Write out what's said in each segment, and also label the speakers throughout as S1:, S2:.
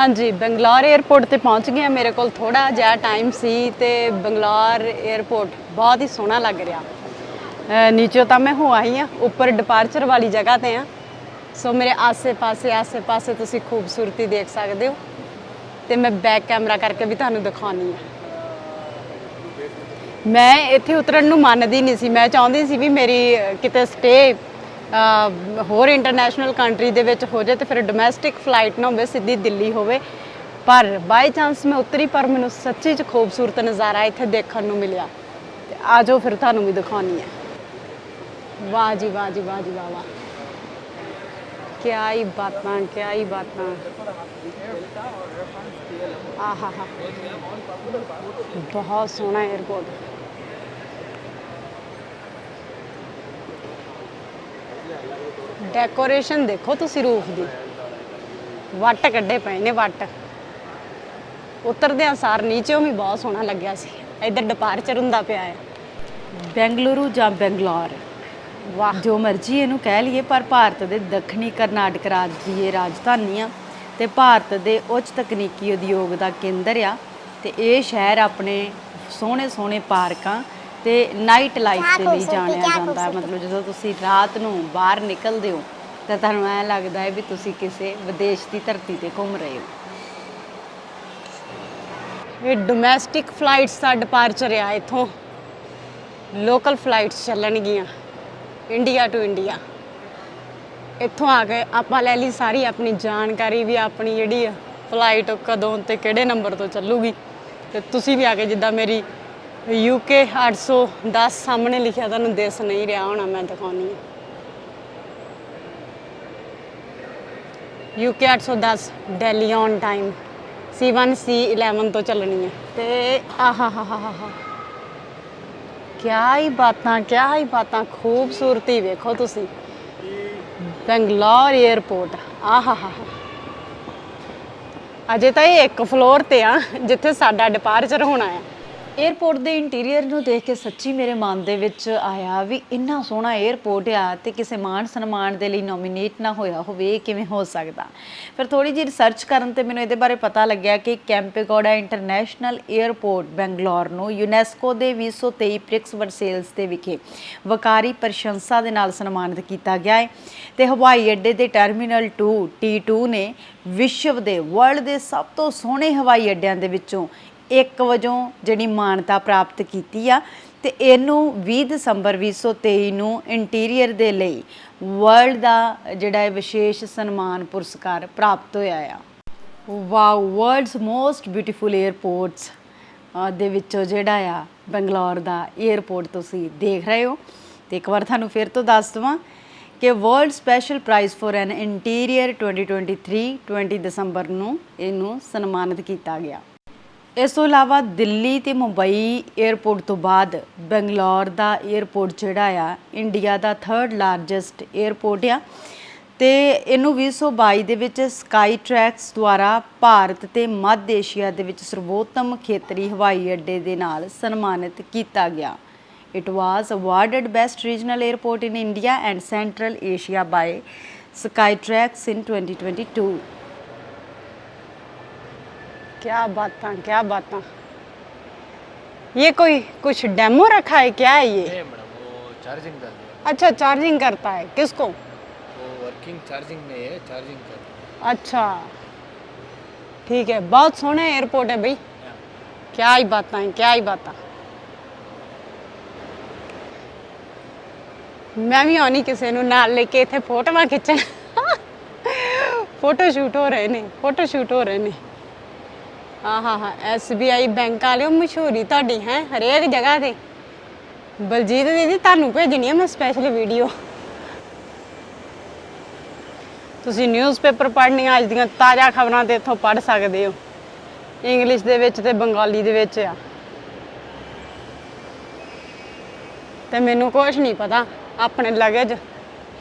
S1: ਹਾਂਜੀ, ਬੰਗਲੌਰ 에ਅਰਪੋਰਟ ਤੇ ਪਹੁੰਚ ਗਏ ਹਾਂ। ਮੇਰੇ ਕੋਲ ਥੋੜਾ ਜਿਹਾ ਟਾਈਮ ਸੀ ਤੇ ਬੰਗਲੌਰ 에ਅਰਪੋਰਟ ਬਹੁਤ ਹੀ ਸੋਹਣਾ ਲੱਗ ਰਿਹਾ। ਅਹ ਨੀਚੇ ਤਾਂ ਮੈਂ ਹੋ ਆਈ ਆ ਉੱਪਰ ਡਿਪਾਰਚਰ ਵਾਲੀ ਜਗ੍ਹਾ ਤੇ ਆ ਸੋ ਮੇਰੇ ਆਸੇ-ਪਾਸੇ ਆਸੇ-ਪਾਸੇ ਤੁਸੀਂ ਖੂਬਸੂਰਤੀ ਦੇਖ ਸਕਦੇ ਹੋ। ਤੇ ਮੈਂ ਬੈਕ ਕੈਮਰਾ ਕਰਕੇ ਵੀ ਤੁਹਾਨੂੰ ਦਿਖਾਉਣੀ ਆ ਮੈਂ ਇੱਥੇ ਉਤਰਨ ਨੂੰ ਮੰਨਦੀ ਨਹੀਂ ਸੀ। ਮੈਂ ਚਾਹੁੰਦੀ ਸੀ ਵੀ ਮੇਰੀ ਕਿਤੇ ਸਟੇ ਹੋਰ ਇੰਟਰਨੈਸ਼ਨਲ ਕੰਟਰੀ ਦੇ ਵਿੱਚ ਹੋ ਜਾਏ ਤੇ ਫਿਰ ਡੋਮੈਸਟਿਕ ਫਲਾਈਟ ਨਾ ਹੋਵੇ, ਸਿੱਧੀ ਦਿੱਲੀ ਹੋਵੇ। ਪਰ ਬਾਈ ਚਾਂਸ ਮੈਂ ਉਤਰੀ, ਪਰ ਮੈਨੂੰ ਸੱਚੀ ਚ ਖੂਬਸੂਰਤ ਨਜ਼ਾਰਾ ਇੱਥੇ ਦੇਖਣ ਨੂੰ ਮਿਲਿਆ। ਤੇ ਆਜੋ ਫਿਰ ਤੁਹਾਨੂੰ ਵੀ ਦਿਖਾਉਣੀ ਹੈ ਵਾਹ ਜੀ ਵਾਹ ਜੀ ਵਾਹ ਜੀ, ਵਾਹ ਵਾਹ। ਕਿਆ ਹੀ ਬਾਤਾਂ, ਕਿਆ ਹੀ ਬਾਤਾਂ। ਆਹਾ ਹਾ। ਬਹੁਤ ਸੋਹਣਾ 에ਅਰਪੋਰਟ ਡੈਕੋਰੇਸ਼ਨ ਦੇਖੋ ਤੁਸੀਂ ਰੂਫ ਦੀ। ਵੱਟ ਕੱਢੇ ਪਏ ਨੇ ਵੱਟ। ਉਤਰਦਿਆਂ ਸਾਰ ਨੀਚੇੋਂ ਵੀ ਬਹੁਤ ਸੋਹਣਾ ਲੱਗਿਆ ਸੀ। ਇੱਧਰ ਡਿਪਾਰਚਰ ਹੁੰਦਾ ਪਿਆ ਹੈ। ਬੈਂਗਲੁਰੂ ਜਾਂ ਬੰਗਲੌਰ? ਵਾਹ।
S2: ਜੋ ਮਰਜ਼ੀ ਇਹਨੂੰ ਕਹਿ ਲਈਏ ਪਰ ਭਾਰਤ ਦੇ ਦੱਖਣੀ ਕਰਨਾਟਕ ਰਾਜ ਦੀ ਇਹ ਰਾਜਧਾਨੀ ਆ ਤੇ ਭਾਰਤ ਦੇ ਉੱਚ ਤਕਨੀਕੀ ਉਦਯੋਗ ਦਾ ਕੇਂਦਰ ਆ ਤੇ ਇਹ ਸ਼ਹਿਰ ਆਪਣੇ ਸੋਹਣੇ ਸੋਹਣੇ ਪਾਰਕਾਂ ਤੇ ਨਾਈਟ ਲਾਈਫ ਦੇ ਲਈ ਜਾਣਿਆ ਜਾਂਦਾ। ਹੈ ਮਤਲਬ ਜਦੋਂ ਤੁਸੀਂ ਰਾਤ ਨੂੰ ਬਾਹਰ ਨਿਕਲਦੇ ਹੋ ਤਾਂ ਤੁਹਾਨੂੰ ਐ ਲੱਗਦਾ ਹੈ ਵੀ ਤੁਸੀਂ ਕਿਸੇ ਵਿਦੇਸ਼ ਦੀ ਧਰਤੀ ਤੇ ਘੁੰਮ ਰਹੇ ਹੋ।
S1: ਇਹ ਡੋਮੈਸਟਿਕ ਫਲਾਈਟਸ ਦਾ ਡਿਪਾਰਚਰ ਆ ਇੱਥੋਂ। ਲੋਕਲ ਫਲਾਈਟਸ ਚੱਲਣਗੀਆਂ ਇੰਡੀਆ ਟੂ ਇੰਡੀਆ ਇੱਥੋਂ ਆ ਕੇ ਆਪਾਂ ਲੈ ਲਈ ਸਾਰੀ ਆਪਣੀ ਜਾਣਕਾਰੀ ਵੀ ਆਪਣੀ ਜਿਹੜੀ ਆ ਫਲਾਈਟ ਕਦੋਂ ਤੇ ਕਿਹੜੇ ਨੰਬਰ ਤੋਂ ਚੱਲੂਗੀ। ਤੇ ਤੁਸੀਂ ਵੀ ਆ ਕੇ ਜਿੱਦਾਂ ਮੇਰੀ ਯੂਕੇ 810 ਸਾਹਮਣੇ ਲਿਖਿਆ ਤੁਹਾਨੂੰ ਦਿਸ ਨਹੀਂ ਰਿਹਾ ਹੋਣਾ, ਮੈਂ ਦਿਖਾਉਣੀ ਹੈ UK 810 Delhi on time C1 C11 ਤੋਂ ਚੱਲਣੀ ਹੈ ਤੇ ਆਹਾ ਹਾ ਹਾ ਹਾ ਕਿਆ ਹੀ ਬਾਤਾਂ, ਕਿਆ ਹੀ ਬਾਤਾਂ, ਖੂਬਸੂਰਤੀ ਵੇਖੋ ਤੁਸੀਂ। ਬੰਗਲੌਰ 에ਅਰਪੋਰਟ ਆਹਾ ਹਾ ਅਜੇ ਤਾਂ ਇਹ ਇੱਕ ਫਲੋਰ ਤੇ ਆ, ਜਿੱਥੇ ਸਾਡਾ ਡਿਪਾਰਚਰ ਹੋਣਾ ਆ।
S2: ਏਅਰਪੋਰਟ ਦੇ ਇੰਟੀਰੀਅਰ ਨੂੰ ਦੇਖ ਕੇ ਸੱਚੀ ਮੇਰੇ ਮਨ ਦੇ ਵਿੱਚ ਆਇਆ ਵੀ ਇੰਨਾ ਸੋਹਣਾ ਏਅਰਪੋਰਟ ਆ ਤੇ ਕਿਸੇ ਮਾਨ ਸਨਮਾਨ ਦੇ ਲਈ ਨੋਮੀਨੇਟ ਨਾ ਹੋਇਆ ਹੋਵੇ, ਇਹ ਕਿਵੇਂ ਹੋ ਸਕਦਾ? ਫਿਰ ਥੋੜੀ ਜਿਹੀ ਰਿਸਰਚ ਕਰਨ ਤੇ ਮੈਨੂੰ ਇਹਦੇ ਬਾਰੇ ਪਤਾ ਲੱਗਿਆ ਕਿ ਕੈਂਪੇਗੌੜਾ ਇੰਟਰਨੈਸ਼ਨਲ ਏਅਰਪੋਰਟ ਬੈਂਗਲੌਰ ਨੂੰ ਯੂਨੈਸਕੋ ਦੇ 223 ਪ੍ਰਿਕਸ ਵਰਸੇਲਸ ਦੇ ਵਿਖੇ ਵਕਾਰੀ ਪ੍ਰਸ਼ੰਸਾ ਦੇ ਨਾਲ ਸਨਮਾਨਿਤ ਕੀਤਾ ਗਿਆ ਹੈ ਤੇ ਹਵਾਈ ਅੱਡੇ ਦੇ ਟਰਮੀਨਲ 2 T2 ਨੇ ਵਿਸ਼ਵ ਦੇ ਵਰਲਡ ਦੇ ਸਭ ਤੋਂ ਸੋਹਣੇ ਹਵਾਈ ਅੱਡਿਆਂ ਦੇ ਵਿੱਚੋਂ ਇੱਕ ਵਜੋਂ ਜਿਹੜੀ ਮਾਨਤਾ ਪ੍ਰਾਪਤ ਕੀਤੀ ਆ ਤੇ ਇਹਨੂੰ 20 ਦਸੰਬਰ 2023 ਨੂੰ ਇੰਟੀਰੀਅਰ ਦੇ ਲਈ ਵਰਲਡ ਦਾ ਜਿਹੜਾ ਹੈ ਵਿਸ਼ੇਸ਼ ਸਨਮਾਨ ਪੁਰਸਕਾਰ ਪ੍ਰਾਪਤ ਹੋਇਆ ਆ। Wow world's most beautiful airports ਦੇ ਵਿੱਚੋਂ ਜਿਹੜਾ ਆ ਬੰਗਲੌਰ ਦਾ 에ਅਰਪੋਰਟ ਤੁਸੀਂ ਦੇਖ ਰਹੇ ਹੋ। ਤੇ ਇੱਕ ਵਾਰ ਤੁਹਾਨੂੰ ਫਿਰ ਤੋਂ ਦੱਸ ਦਵਾਂ ਕਿ world special prize for an interior 2023 20 ਦਸੰਬਰ ਨੂੰ ਇਹਨੂੰ ਸਨਮਾਨਿਤ ਕੀਤਾ ਗਿਆ। ਇਸ ਤੋਂ ਇਲਾਵਾ ਦਿੱਲੀ ਤੇ ਮੁੰਬਈ 에ਅਰਪੋਰਟ ਤੋਂ ਬਾਅਦ ਬੰਗਲੌਰ ਦਾ 에ਅਰਪੋਰਟ ਜਿਹੜਾ ਆ, ਇੰਡੀਆ ਦਾ ਥਰਡ ਲਾਰਜੈਸਟ 에ਅਰਪੋਰਟ ਆ। ਤੇ ਇਹਨੂੰ 2022 ਦੇ ਵਿੱਚ ਸਕਾਈ ਟਰੈਕਸ ਦੁਆਰਾ ਭਾਰਤ ਤੇ ਮੱਧ ਏਸ਼ੀਆ ਦੇ ਵਿੱਚ ਸਰਵੋਤਮ ਖੇਤਰੀ ਹਵਾਈ ਅੱਡੇ ਦੇ ਨਾਲ ਸਨਮਾਨਿਤ ਕੀਤਾ ਗਿਆ। It was awarded best regional airport in India and central Asia by Skytrax in 2022
S1: क्या बातां क्या बातां ये कोई कुछ डेमो रखा है क्या है ये
S3: है मैडम वो चार्जिंग डाल दिया
S1: अच्छा चार्जिंग करता है किसको
S3: वो वर्किंग चार्जिंग नहीं है चार्जिंग कर
S1: अच्छा ठीक है बहुत सोहना एयरपोर्ट है भाई क्या ही बातां हैं क्या ही बातां ਮੈਂ ਵੀ ਆਉਣੀ ਕਿਸੇ ਨੂੰ ਨਾਲ ਲੈ ਕੇ ਇੱਥੇ ਫੋਟੋਆਂ ਖਿੱਚਣ ਫੋਟੋ ਸ਼ੂਟ ਹੋ ਰਹੇ ਨੇ ਫੋਟੋ ਸ਼ੂਟ ਹੋ ਰਹੇ ਨੇ ਆਹਾ, ਹਾ SBI ਬੈਂਕ ਵਾਲਿਓ ਮਸ਼ਹੂਰੀ ਤੁਹਾਡੀ, ਹੈ? ਹਰੇਕ ਜਗ੍ਹਾ ਤੇ। ਬਲਜੀਤ ਦੀਦੀ, ਤੁਹਾਨੂੰ ਭੇਜਣੀ ਹੈ ਮੈਂ ਸਪੈਸ਼ਲ ਵੀਡੀਓ ਤੁਸੀਂ ਨਿਊਜ਼ਪੇਪਰ ਪੜ੍ਹਨੀਆਂ, ਅੱਜ ਦੀਆਂ ਤਾਜ਼ਾ ਖਬਰਾਂ ਤੇ ਇੱਥੋਂ ਪੜ੍ਹ ਸਕਦੇ ਹੋ। ਇੰਗਲਿਸ਼ ਦੇ ਵਿੱਚ ਤੇ ਬੰਗਾਲੀ ਦੇ ਵਿੱਚ ਆ। ਤੇ ਮੈਨੂੰ ਕੁਝ ਨਹੀਂ ਪਤਾ, ਆਪਣੇ ਲਗੇਜ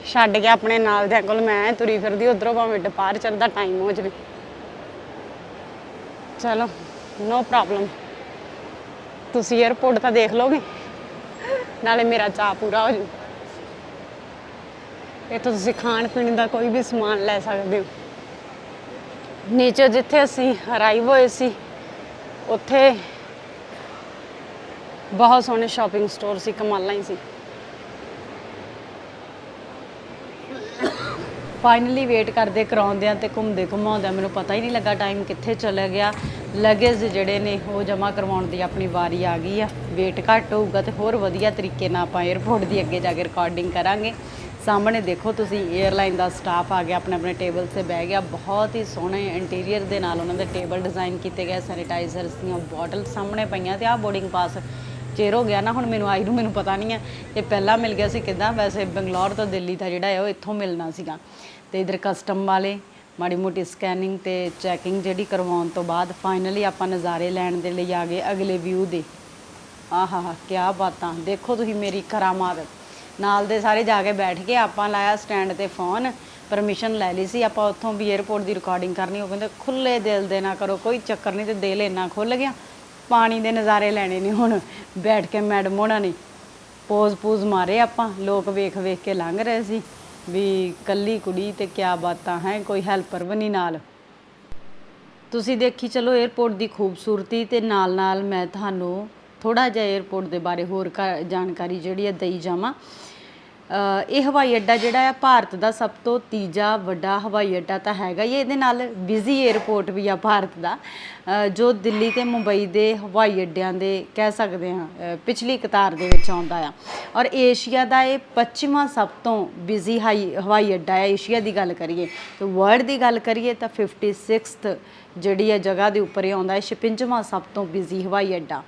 S1: ਛੱਡ ਕੇ ਆਪਣੇ ਨਾਲ ਦੇ ਕੋਲ ਮੈਂ ਤੁਰੀ ਫਿਰਦੀ, ਉਧਰੋਂ ਭਾਵੇਂ ਡਿਪਾਰਚਰ ਦਾ ਟਾਈਮ ਹੋ ਜਾਵੇ। ਚਲੋ ਨੋ ਪ੍ਰੋਬਲਮ ਤੁਸੀਂ 에어ਪੋਰਟ ਤਾਂ ਦੇਖ ਲੋਗੇ ਨਾਲੇ ਮੇਰਾ ਚਾਹ ਪੂਰਾ ਹੋ ਜੂ। ਇੱਥੋਂ ਤੁਸੀਂ ਖਾਣ ਪੀਣ ਦਾ ਕੋਈ ਵੀ ਸਮਾਨ ਲੈ ਸਕਦੇ ਹੋ। ਨੀਚੇ ਜਿੱਥੇ ਅਸੀਂ ਅਰਾਈਵ ਹੋਏ ਸੀ, ਉੱਥੇ ਬਹੁਤ ਸੋਹਣੇ ਸ਼ਾਪਿੰਗ ਸਟੋਰ ਸੀ, ਕਮਾਲਾਂ ਹੀ ਸੀ।
S2: ਫਾਈਨਲੀ ਵੇਟ ਕਰਦੇ, ਕਰਾਉਂਦਿਆਂ ਤੇ ਘੁੰਮਦੇ ਘੁਮਾਉਂਦਿਆਂ, ਮੈਨੂੰ ਪਤਾ ਹੀ ਨਹੀਂ ਲੱਗਾ ਟਾਈਮ ਕਿੱਥੇ ਚਲਾ ਗਿਆ। ਲਗੇਜ ਜਿਹੜੇ ਨੇ, ਉਹ ਜਮ੍ਹਾਂ ਕਰਵਾਉਣ ਦੀ ਆਪਣੀ ਵਾਰੀ ਆ ਗਈ ਆ। ਵੇਟ ਘੱਟ ਹੋਊਗਾ ਤੇ ਹੋਰ ਵਧੀਆ ਤਰੀਕੇ ਨਾਲ ਆਪਾਂ 에어ਪੋਰਟ ਦੀ ਅੱਗੇ ਜਾ ਕੇ ਰਿਕਾਰਡਿੰਗ ਕਰਾਂਗੇ। ਸਾਹਮਣੇ ਦੇਖੋ ਤੁਸੀਂ 에ਅਰਲਾਈਨ ਦਾ ਸਟਾਫ ਆ ਗਿਆ, ਆਪਣੇ ਆਪਣੇ ਟੇਬਲ 'ਤੇ ਬਹਿ ਗਿਆ। ਬਹੁਤ ਹੀ ਸੋਹਣੇ ਇੰਟੀਰੀਅਰ ਦੇ ਨਾਲ ਉਹਨਾਂ ਦੇ ਟੇਬਲ ਡਿਜ਼ਾਈਨ ਕੀਤੇ ਗਏ ਸੈਨੀਟਾਈਜ਼ਰਸ ਦੀਆਂ ਬੋਟਲ ਸਾਹਮਣੇ ਪਈਆਂ ਤੇ ਆਹ ਬੋਰਡਿੰਗ ਪਾਸ ਚਿਰ ਹੋ ਗਿਆ ਨਾ, ਹੁਣ ਮੈਨੂੰ ਆਈ ਨੂੰ ਮੈਨੂੰ ਪਤਾ ਨਹੀਂ ਹੈ ਇਹ ਪਹਿਲਾਂ ਮਿਲ ਗਿਆ ਸੀ ਕਿਦਾਂ। ਵੈਸੇ ਬੰਗਲੌਰ ਤੋਂ ਦਿੱਲੀ ਦਾ ਜਿਹੜਾ ਹੈ ਉਹ ਇੱਥੋਂ ਮਿਲਣਾ ਸੀਗਾ। ਤੇ ਇਧਰ ਕਸਟਮ ਵਾਲੇ, ਮਾੜੀ ਮੋਟੀ ਸਕੈਨਿੰਗ ਤੇ ਚੈਕਿੰਗ ਜਿਹੜੀ ਕਰਵਾਉਣ ਤੋਂ ਬਾਅਦ ਫਾਈਨਲੀ ਆਪਾਂ ਨਜ਼ਾਰੇ ਲੈਣ ਦੇ ਲਈ ਆ ਗਏ ਅਗਲੇ ਵਿਊ ਦੇ। ਆਹਾ ਕੀ ਬਾਤਾਂ। ਦੇਖੋ ਤੁਸੀਂ ਮੇਰੀ ਕਰਾਮਾਤ ਨਾਲ ਦੇ ਸਾਰੇ ਜਾ ਕੇ ਬੈਠ ਕੇ ਆਪਾਂ ਲਾਇਆ ਸਟੈਂਡ ਤੇ ਫੋਨ ਪਰਮਿਸ਼ਨ ਲੈ ਲਈ ਸੀ। ਆਪਾਂ ਉੱਥੋਂ ਵੀ 에어ਪੋਰਟ ਦੀ ਰਿਕਾਰਡਿੰਗ ਕਰਨੀ, ਉਹ ਕਹਿੰਦੇ ਖੁੱਲੇ ਦਿਲ ਦੇ ਨਾ ਕਰੋ, ਕੋਈ ਚੱਕਰ ਨਹੀਂ ਤੇ ਦਿਲ ਇੰਨਾ ਖੁੱਲ ਗਿਆ। ਪਾਣੀ ਦੇ ਨਜ਼ਾਰੇ ਲੈਣੇ ਨੇ ਹੁਣ। ਬੈਠ ਕੇ ਮੈਡਮ ਉਹਨਾਂ ਨੇ ਪੋਜ਼ ਪੂਜ਼ ਮਾਰੇ ਆਪਾਂ। ਲੋਕ ਵੇਖ ਵੇਖ ਕੇ ਲੰਘ ਰਹੇ ਸੀ ਵੀ ਕੱਲੀ ਕੁੜੀ ਤੇ ਕੀ ਬਾਤਾਂ ਹੈ, ਕੋਈ ਹੈਲਪਰ ਵੀ ਨਹੀਂ ਨਾਲ। ਤੁਸੀਂ ਦੇਖੀ ਚਲੋ 에어ਪੋਰਟ ਦੀ ਖੂਬਸੂਰਤੀ ਤੇ ਨਾਲ ਨਾਲ ਮੈਂ ਤੁਹਾਨੂੰ ਥੋੜਾ ਜਿਹਾ 에어ਪੋਰਟ ਦੇ ਬਾਰੇ ਹੋਰ ਜਾਣਕਾਰੀ ਜਿਹੜੀ ਹੈ ਦਈ ਜਾਵਾਂ। ਇਹ ਹਵਾਈ ਅੱਡਾ ਜਿਹੜਾ ਆ ਭਾਰਤ ਦਾ ਸਭ ਤੋਂ ਤੀਜਾ ਵੱਡਾ ਹਵਾਈ ਅੱਡਾ ਤਾਂ ਹੈਗਾ ਹੀ ਹੈ। ਇਹਦੇ ਨਾਲ ਬਿਜ਼ੀ 에어ਪੋਰਟ ਵੀ ਆ ਭਾਰਤ ਦਾ। ਅ, ਜੋ ਦਿੱਲੀ ਤੇ ਮੁੰਬਈ ਦੇ ਹਵਾਈ ਅੱਡਿਆਂ ਦੇ ਕਹਿ ਸਕਦੇ ਹਾਂ ਅ, ਪਿਛਲੀ ਕਤਾਰ ਦੇ ਵਿੱਚ ਆਉਂਦਾ ਆ। ਔਰ ਏਸ਼ੀਆ ਦਾ ਇਹ ਪੱਛਮਾ ਸਭ ਤੋਂ ਬਿਜ਼ੀ ਹਾਈ ਹਵਾਈ ਅੱਡਾ ਹੈ ਏਸ਼ੀਆ ਦੀ ਗੱਲ ਕਰੀਏ ਤੇ ਵਰਲਡ ਦੀ ਗੱਲ ਕਰੀਏ ਤਾਂ 56th ਜਿਹੜੀ ਹੈ ਜਗ੍ਹਾ ਦੇ ਉੱਪਰ ਇਹ ਆਉਂਦਾ ਹੈ 56ਵਾਂ ਸਭ ਤੋਂ ਬਿਜ਼ੀ ਹਵਾਈ ਅੱਡਾ।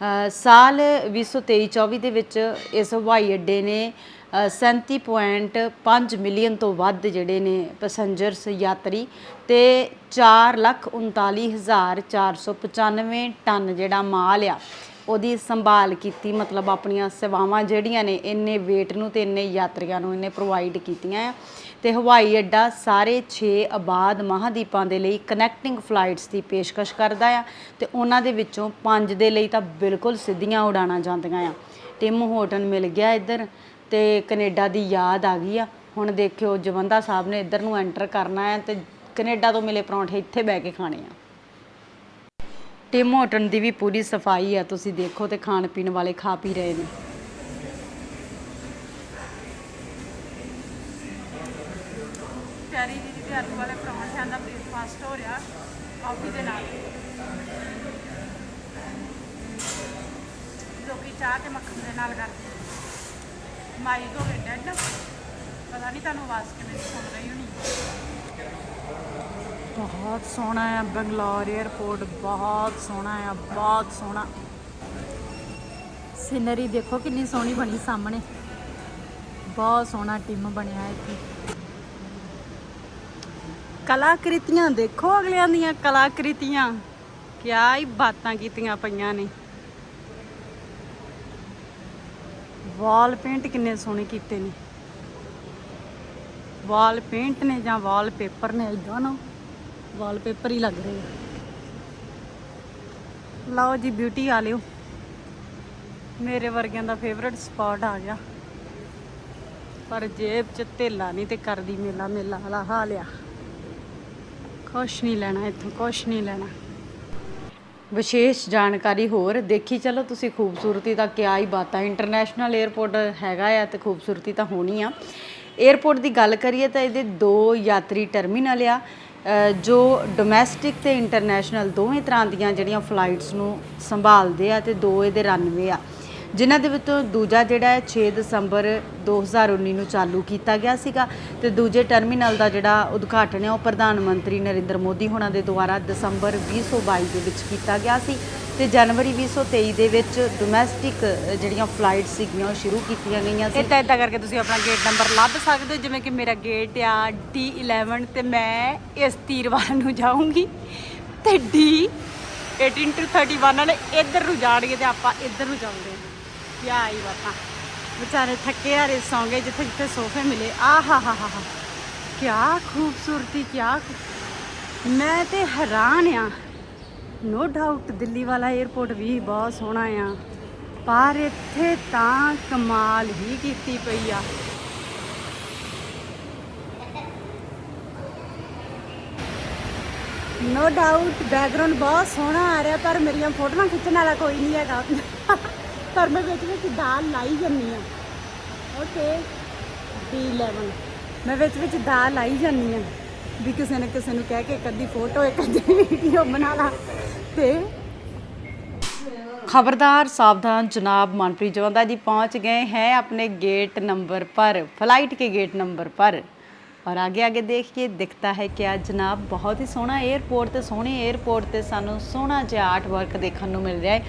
S2: ਅ, ਸਾਲ 2023-24 ਦੇ ਵਿੱਚ ਇਸ ਹਵਾਈ ਅੱਡੇ ਨੇ 37.5 ਮਿਲੀਅਨ ਤੋਂ ਵੱਧ ਜਿਹੜੇ ਨੇ ਪੈਸੇਂਜਰਸ ਯਾਤਰੀ ਤੇ 439495 ਟਨ ਜਿਹੜਾ ਮਾਲ ਆ, ਉਹਦੀ ਸੰਭਾਲ ਕੀਤੀ, ਮਤਲਬ ਆਪਣੀਆਂ ਸੇਵਾਵਾਂ ਜਿਹੜੀਆਂ ਨੇ, ਇੰਨੇ ਵੇਟ ਨੂੰ ਤੇ ਇੰਨੇ ਯਾਤਰੀਆਂ ਨੂੰ ਇਹਨੇ ਪ੍ਰੋਵਾਈਡ ਕੀਤੀਆਂ ਆ। ਤੇ ਹਵਾਈ ਅੱਡਾ ਸਾਰੇ 6 ਆਬਾਦ ਮਹਾਦੀਪਾਂ ਦੇ ਲਈ ਕਨੈਕਟਿੰਗ ਫਲਾਈਟਸ ਦੀ ਪੇਸ਼ਕਸ਼ ਕਰਦਾ ਆ ਤੇ ਉਹਨਾਂ ਦੇ ਵਿੱਚੋਂ 5 ਦੇ ਲਈ ਤਾਂ ਬਿਲਕੁਲ ਸਿੱਧੀਆਂ ਉਡਾਣਾਂ ਜਾਂਦੀਆਂ ਆ। ਟਿਮ ਹੋਟਲ ਮਿਲ ਗਿਆ ਇੱਧਰ। ਤੇ ਕੈਨੇਡਾ ਦੀ ਯਾਦ ਆ ਗਈ ਆ। ਹੁਣ ਦੇਖਿਓ, ਜਵੰਦਾ ਸਾਹਿਬ ਨੇ ਇੱਧਰ ਨੂੰ ਐਂਟਰ ਕਰਨਾ ਹੈ ਤੇ ਕੈਨੇਡਾ ਤੋਂ ਮਿਲੇ ਪਰੌਂਠੇ ਇੱਥੇ ਬਹਿ ਕੇ ਖਾਣੇ ਆ। ਟਿਮ ਹੋਟਨ ਦੀ ਵੀ ਪੂਰੀ ਸਫ਼ਾਈ ਆ, ਤੁਸੀਂ ਦੇਖੋ ਤੇ ਖਾਣ ਪੀਣ ਵਾਲੇ ਖਾ ਪੀ ਰਹੇ ਨੇ।
S1: ਪਿਆਰੀ ਜੀ ਦੇ ਆਲੂ ਵਾਲੇ ਪਰੌਂਠਿਆਂ ਦਾ ਬ੍ਰੇਕਫਾਸਟ ਹੋ ਰਿਹਾ ਕਾਫੀ ਦੇ ਨਾਲ। ਲੋਕੀ ਚਾਹ ਤੇ ਮੱਖਣ ਦੇ ਨਾਲ ਕਰਦੇ ਮਾਈਕ ਹੋ ਗਿਆ ਡੈਡ ਪਤਾ ਨਹੀਂ ਤੁਹਾਨੂੰ ਆਵਾਜ਼ ਕਿਵੇਂ ਸੁਣ ਰਹੀ ਹੋਣੀ। ਬਹੁਤ ਸੋਹਣਾ ਹੈ ਬੰਗਲੌਰ 에ਅਰਪੋਰਟ ਬਹੁਤ ਸੋਹਣਾ ਹੈ ਬਹੁਤ ਸੋਹਣਾ। ਸਿਨਰੀ ਦੇਖੋ ਕਿੰਨੀ ਸੋਹਣੀ ਬਣੀ ਸਾਹਮਣੇ। ਬਹੁਤ ਸੋਹਣਾ ਟਿਮ ਬਣਿਆ ਹੈ ਇੱਥੇ। ਕਲਾਕ੍ਰਿਤੀਆਂ ਦੇਖੋ ਅਗਲਿਆਂ ਦੀਆਂ, ਕਲਾਕ੍ਰਿਤੀਆਂ। ਕਿਆ ਹੀ ਬਾਤਾਂ ਕੀਤੀਆਂ ਪਈਆਂ ਨੇ। ਵਾਲ ਪੇਂਟ ਕਿੰਨੇ ਸੋਹਣੇ ਕੀਤੇ ਨੇ। ਵਾਲ ਪੇਂਟ ਨੇ ਜਾਂ ਵਾਲ ਪੇਪਰ ਨੇ ਇਦਾਂ ਨਾ ਵਾਲ ਪੇਪਰ ਹੀ ਲੱਗ ਰਹੇ ਆ। ਲਓ ਜੀ ਬਿਊਟੀ ਆ ਲਿਓ। ਮੇਰੇ ਵਰਗਿਆਂ ਦਾ ਫੇਵਰਿਟ ਸਪੌਟ ਆ ਗਿਆ। ਪਰ ਜੇਬ ਚ ਧੇਲਾ ਨਹੀਂ ਤੇ ਕਰਦੀ ਮੇਲਾ ਮੇਲਾ ਵਾਲਾ ਹਾਲਿਆ ਕੁਛ ਨਹੀਂ ਲੈਣਾ ਇੱਥੋਂ, ਕੁਛ ਨਹੀਂ ਲੈਣਾ।
S2: ਵਿਸ਼ੇਸ਼ ਜਾਣਕਾਰੀ ਹੋਰ ਦੇਖੀ। ਚਲੋ, ਤੁਸੀਂ ਖੂਬਸੂਰਤੀ ਦਾ ਕਿਆ ਹੀ ਬਾਤਾਂ। ਇੰਟਰਨੈਸ਼ਨਲ 에ਅਰਪੋਰਟ ਹੈਗਾ ਆ ਤੇ ਖੂਬਸੂਰਤੀ ਤਾਂ ਹੋਣੀ ਆ। 에ਅਰਪੋਰਟ ਦੀ ਗੱਲ ਕਰੀਏ ਤਾਂ ਇਹਦੇ ਦੋ ਯਾਤਰੀ ਟਰਮੀਨਲ ਆ ਜੋ ਡੋਮੈਸਟਿਕ ਤੇ ਇੰਟਰਨੈਸ਼ਨਲ ਦੋਵੇਂ ਤਰ੍ਹਾਂ ਦੀਆਂ ਜਿਹੜੀਆਂ ਫਲਾਈਟਸ ਨੂੰ ਸੰਭਾਲਦੇ ਆ ਤੇ ਦੋ ਇਹਦੇ ਰਨਵੇ ਆ। ਜਿਨ੍ਹਾਂ ਦੇ ਵਿੱਚੋਂ ਦੂਜਾ ਜਿਹੜਾ ਹੈ 6 ਦਸੰਬਰ 2019 ਨੂੰ ਚਾਲੂ ਕੀਤਾ ਗਿਆ ਸੀਗਾ ਤੇ ਦੂਜੇ ਟਰਮੀਨਲ ਦਾ ਜਿਹੜਾ ਉਦਘਾਟਨ ਹੈ ਉਹ ਪ੍ਰਧਾਨ ਮੰਤਰੀ ਨਰਿੰਦਰ ਮੋਦੀ ਹੋਣਾ ਦੇ ਦੁਆਰਾ ਦਸੰਬਰ 2022 ਦੇ ਵਿੱਚ ਕੀਤਾ ਗਿਆ ਸੀ ਤੇ ਜਨਵਰੀ 2023 ਦੇ ਵਿੱਚ ਡੋਮੈਸਟਿਕ ਜਿਹੜੀਆਂ ਫਲਾਈਟ ਸੀਗੀਆਂ ਉਹ ਸ਼ੁਰੂ ਕੀਤੀਆਂ ਗਈਆਂ ਸੀ।
S1: ਇਦਾਂ ਇਦਾਂ ਕਰਕੇ ਤੁਸੀਂ ਆਪਣਾ ਗੇਟ ਨੰਬਰ ਲੱਭ ਸਕਦੇ ਹੋ, ਜਿਵੇਂ ਕਿ ਮੇਰਾ ਗੇਟ ਆ D11 ਤੇ ਮੈਂ ਇਸ ਤੀਰਵਾਲ ਨੂੰ ਜਾਊਂਗੀ ਤੇ D 18 to 31 ਵਾਲੇ ਇੱਧਰ ਨੂੰ ਜਾਣਗੇ ਤੇ ਆਪਾਂ ਇੱਧਰ ਨੂੰ ਜਾਉਂਦੇ ਕਿਆ ਕੀ ਆਈ ਬਾਤਾਂ। ਵਿਚਾਰੇ ਥੱਕੇ ਹਾਰੇ ਸੌਂਗੇ ਜਿੱਥੇ ਜਿੱਥੇ ਸੋਫੇ ਮਿਲੇ। ਆ ਹਾ ਹਾ ਹਾ ਹਾ। ਖੂਬਸੂਰਤੀ, ਕਿਆ ਮੈਂ ਤੇ ਹੈਰਾਨ ਆ। ਨੋ ਡਾਊਟ ਦਿੱਲੀ ਵਾਲਾ 에ਅਰਪੋਰਟ ਵੀ ਬਹੁਤ ਸੋਹਣਾ ਆ। ਪਰ ਇੱਥੇ ਤਾਂ ਕਮਾਲ ਹੀ ਕੀਤੀ ਪਈ ਆ। ਨੋ ਡਾਊਟ ਬੈਕਗ੍ਰਾਉਂਡ ਬਹੁਤ ਸੋਹਣਾ ਆ ਰਿਹਾ, ਪਰ ਮੇਰੀਆਂ ਫੋਟੋਆਂ ਖਿੱਚਣ ਵਾਲਾ ਕੋਈ ਨਹੀਂ ਹੈਗਾ। ਪਰ ਮੈਂ ਵਿੱਚ ਵਿੱਚ ਦਾਲ ਲਾਈ ਜੰਨੀ ਆ ਓਕੇ B11 ਮੈਂ ਵਿੱਚ ਵਿੱਚ ਦਾਲ ਲਾਈ ਜੰਨੀ ਆ ਵੀ ਕਿਸੇ ਨੇ ਕਿਸੇ ਨੂੰ ਕਹਿ ਕੇ ਇੱਕ ਅੱਧੀ ਫੋਟੋ ਇੱਕ ਅੱਧੀ ਵੀਡੀਓ ਬਣਾ ਲਾ। ਤੇ
S2: ਖਬਰਦਾਰ सावधान जनाब मनप्रीत जवंदा जी पहुंच गए हैं अपने गेट नंबर पर फ्लाइट के गेट नंबर पर ਔਰ ਅੱਗੇ ਅੱਗੇ ਕੇ ਦਿਖਦਾ ਹੈ ਕਿ ਅੱਜ ਜਨਾਬ ਬਹੁਤ ਹੀ ਸੋਹਣਾ 에어ਪੋਰਟ ਤੇ ਸੋਹਣੇ 에어ਪੋਰਟ ਤੇ ਸਾਨੂੰ ਸੋਹਣਾ ਜਿਹਾ ਆਰਟ ਵਰਕ ਦੇਖਣ ਨੂੰ ਮਿਲ ਰਿਹਾ ਹੈ।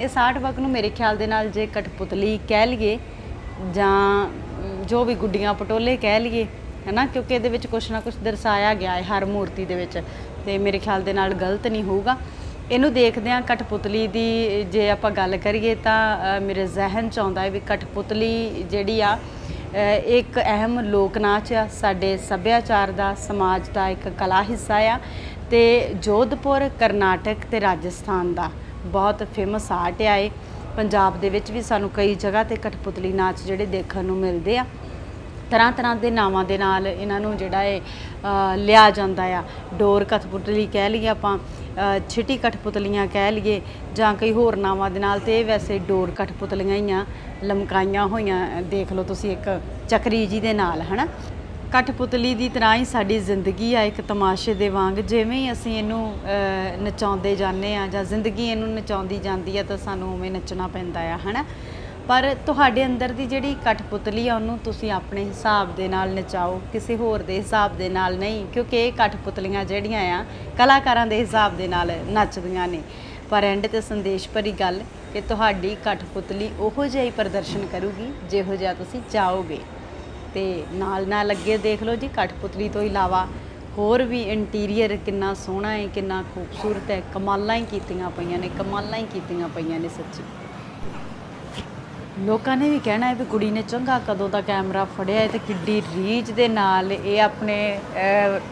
S2: ਇਸ ਆਰਟ ਵਰਕ ਨੂੰ ਮੇਰੇ ਖਿਆਲ ਦੇ ਨਾਲ ਜੇ ਕਠਪੁਤਲੀ ਕਹਿ ਲਈਏ ਜਾਂ ਜੋ ਵੀ ਗੁੱਡੀਆਂ ਪਟੋਲੇ ਕਹਿ ਲਈਏ ਹੈਨਾ? ਕਿਉਂਕਿ ਇਹਦੇ ਵਿੱਚ ਕੁਛ ਨਾ ਕੁਛ ਦਰਸਾਇਆ ਗਿਆ ਹੈ ਹਰ ਮੂਰਤੀ ਦੇ ਵਿੱਚ ਤੇ ਮੇਰੇ ਖਿਆਲ ਦੇ ਨਾਲ ਗਲਤ ਨਹੀਂ ਹੋਊਗਾ। ਇਹਨੂੰ ਦੇਖਦੇ ਆ ਕਠਪੁਤਲੀ ਦੀ ਜੇ ਆਪਾਂ ਗੱਲ ਕਰੀਏ ਤਾਂ ਮੇਰੇ ਜ਼ਿਹਨ ਚ ਆਉਂਦਾ ਹੈ ਵੀ ਕਠਪੁਤਲੀ ਜਿਹੜੀ ਆ ਅ, ਇੱਕ ਅਹਿਮ ਲੋਕ ਨਾਚ ਆ ਸਾਡੇ ਸੱਭਿਆਚਾਰ ਦਾ ਸਮਾਜ ਦਾ ਇੱਕ ਕਲਾ ਹਿੱਸਾ ਆ ਤੇ ਜੋਧਪੁਰ ਕਰਨਾਟਕ ਤੇ ਰਾਜਸਥਾਨ ਦਾ। ਬਹੁਤ ਫੇਮਸ ਆਰਟ ਆ ਇਹ। ਪੰਜਾਬ ਦੇ ਵਿੱਚ ਵੀ ਸਾਨੂੰ ਕਈ ਜਗ੍ਹਾ ਤੇ ਕਠਪੁਤਲੀ ਨਾਚ ਜਿਹੜੇ ਦੇਖਣ ਨੂੰ ਮਿਲਦੇ ਆ। ਤਰ੍ਹਾਂ ਤਰ੍ਹਾਂ ਦੇ ਨਾਵਾਂ ਦੇ ਨਾਲ ਇਹਨਾਂ ਨੂੰ ਜਿਹੜਾ ਹੈ ਲਿਆ ਜਾਂਦਾ ਆ। ਡੋਰ ਕਠਪੁਤਲੀ ਕਹਿ ਲਈਏ ਆਪਾਂ ਛਿਟੀ ਕਠਪੁਤਲੀਆਂ ਕਹਿ ਲਈਏ ਜਾਂ ਕਈ ਹੋਰ ਨਾਵਾਂ ਦੇ ਨਾਲ ਤੇ ਵੈਸੇ ਡੋਰ ਕਠਪੁਤਲੀਆਂ ਹੀ ਆ, ਲਮਕਾਈਆਂ ਹੋਈਆਂ। ਦੇਖ ਲਓ ਤੁਸੀਂ ਇੱਕ ਚੱਕਰੀ ਜੀ ਦੇ ਨਾਲ, ਹਨਾ? ਕਠਪੁਤਲੀ ਦੀ ਤਰ੍ਹਾਂ ਹੀ ਸਾਡੀ ਜ਼ਿੰਦਗੀ ਆ, ਇੱਕ ਤਮਾਸ਼ੇ ਦੇ ਵਾਂਗ। ਜਿਵੇਂ ਹੀ ਅਸੀਂ ਇਹਨੂੰ ਨਚਾਉਂਦੇ ਜਾਂਦੇ ਆ ਜਾਂ ਜ਼ਿੰਦਗੀ ਇਹਨੂੰ ਨਚਾਉਂਦੀ ਜਾਂਦੀ ਆ ਤਾਂ ਸਾਨੂੰ ਉਵੇਂ ਨੱਚਣਾ ਪੈਂਦਾ ਆ, ਹਨਾ? ਪਰ ਤੁਹਾਡੇ ਅੰਦਰ ਦੀ ਜਿਹੜੀ ਕਠਪੁਤਲੀ ਆ, ਉਹਨੂੰ ਤੁਸੀਂ ਆਪਣੇ ਹਿਸਾਬ ਦੇ ਨਾਲ ਨਚਾਓ, ਕਿਸੇ ਹੋਰ ਦੇ ਹਿਸਾਬ ਦੇ ਨਾਲ ਨਹੀਂ, ਕਿਉਂਕਿ ਇਹ ਕਠਪੁਤਲੀਆਂ ਜਿਹੜੀਆਂ ਆ, ਕਲਾਕਾਰਾਂ ਦੇ ਹਿਸਾਬ ਦੇ ਨਾਲ ਨੱਚਦੀਆਂ ਨੇ। ਪਰ ਐਂਡ ਤੇ ਸੰਦੇਸ਼ ਭਰੀ ਗੱਲ ਕਿ ਤੁਹਾਡੀ ਕਠਪੁਤਲੀ ਉਹੋ ਜਿਹਾ ਹੀ ਪ੍ਰਦਰਸ਼ਨ ਕਰੂਗੀ, ਜਿਹੋ ਜਿਹਾ ਤੁਸੀਂ ਚਾਹੋਗੇ। ਤੇ ਨਾਲ ਨਾਲ ਅੱਗੇ ਦੇਖ ਲਓ ਜੀ ਕਠਪੁਤਲੀ ਤੋਂ ਇਲਾਵਾ ਹੋਰ ਵੀ ਇੰਟੀਰੀਅਰ ਕਿੰਨਾ ਸੋਹਣਾ ਹੈ, ਕਿੰਨਾ ਖੂਬਸੂਰਤ ਹੈ। ਕਮਾਲਾਂ ਹੀ ਕੀਤੀਆਂ ਪਈਆਂ ਨੇ, ਕਮਾਲਾਂ ਹੀ ਕੀਤੀਆਂ ਪਈਆਂ ਨੇ ਸੱਚੀ। ਲੋਕਾਂ ਨੇ ਵੀ ਕਹਿਣਾ ਹੈ ਵੀ ਕੁੜੀ ਨੇ ਚੰਗਾ ਕਦੋਂ ਦਾ ਕੈਮਰਾ ਫੜਿਆ ਹੈ ਤੇ ਕਿੱਡੀ ਰੀਚ ਦੇ ਨਾਲ ਇਹ ਆਪਣੇ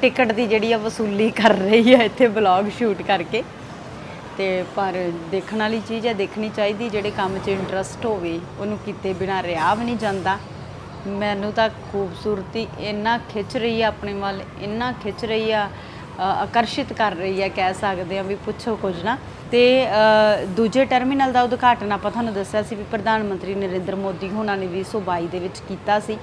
S2: ਟਿਕਟ ਦੀ ਜਿਹੜੀ ਆ ਵਸੂਲੀ ਕਰ ਰਹੀ ਹੈ ਇੱਥੇ ਬਲੌਗ ਸ਼ੂਟ ਕਰਕੇ। ਤੇ ਪਰ ਦੇਖਣ ਵਾਲੀ ਚੀਜ਼ ਹੈ, ਦੇਖਣੀ ਚਾਹੀਦੀ, ਜਿਹੜੇ ਕੰਮ 'ਚ ਇੰਟਰਸਟ ਹੋਵੇ, ਉਹਨੂੰ ਕੀਤੇ ਬਿਨਾ ਰਿਹਾ ਵੀ ਨਹੀਂ ਜਾਂਦਾ। ਮੈਨੂੰ ਤਾਂ ਖੂਬਸੂਰਤੀ ਇੰਨਾ ਖਿੱਚ ਰਹੀ ਆ ਆਪਣੇ ਵੱਲ, ਇੰਨਾ ਖਿੱਚ ਰਹੀ ਆ ਆਕਰਸ਼ਿਤ ਕਰ ਰਹੀ ਆ ਕਹਿ ਸਕਦੇ ਆ ਵੀ ਪੁੱਛੋ ਕੁਝ ਨਾ। ਤੇ ਦੂਜੇ ਟਰਮੀਨਲ ਦਾ ਉਦਘਾਟਨ ਆਪਾਂ ਤੁਹਾਨੂੰ ਦੱਸਿਆ ਸੀ ਵੀ ਪ੍ਰਧਾਨ ਮੰਤਰੀ ਨਰਿੰਦਰ ਮੋਦੀ ਹੋਣਾ ਨੇ 2022 ਦੇ ਵਿੱਚ ਕੀਤਾ ਸੀ।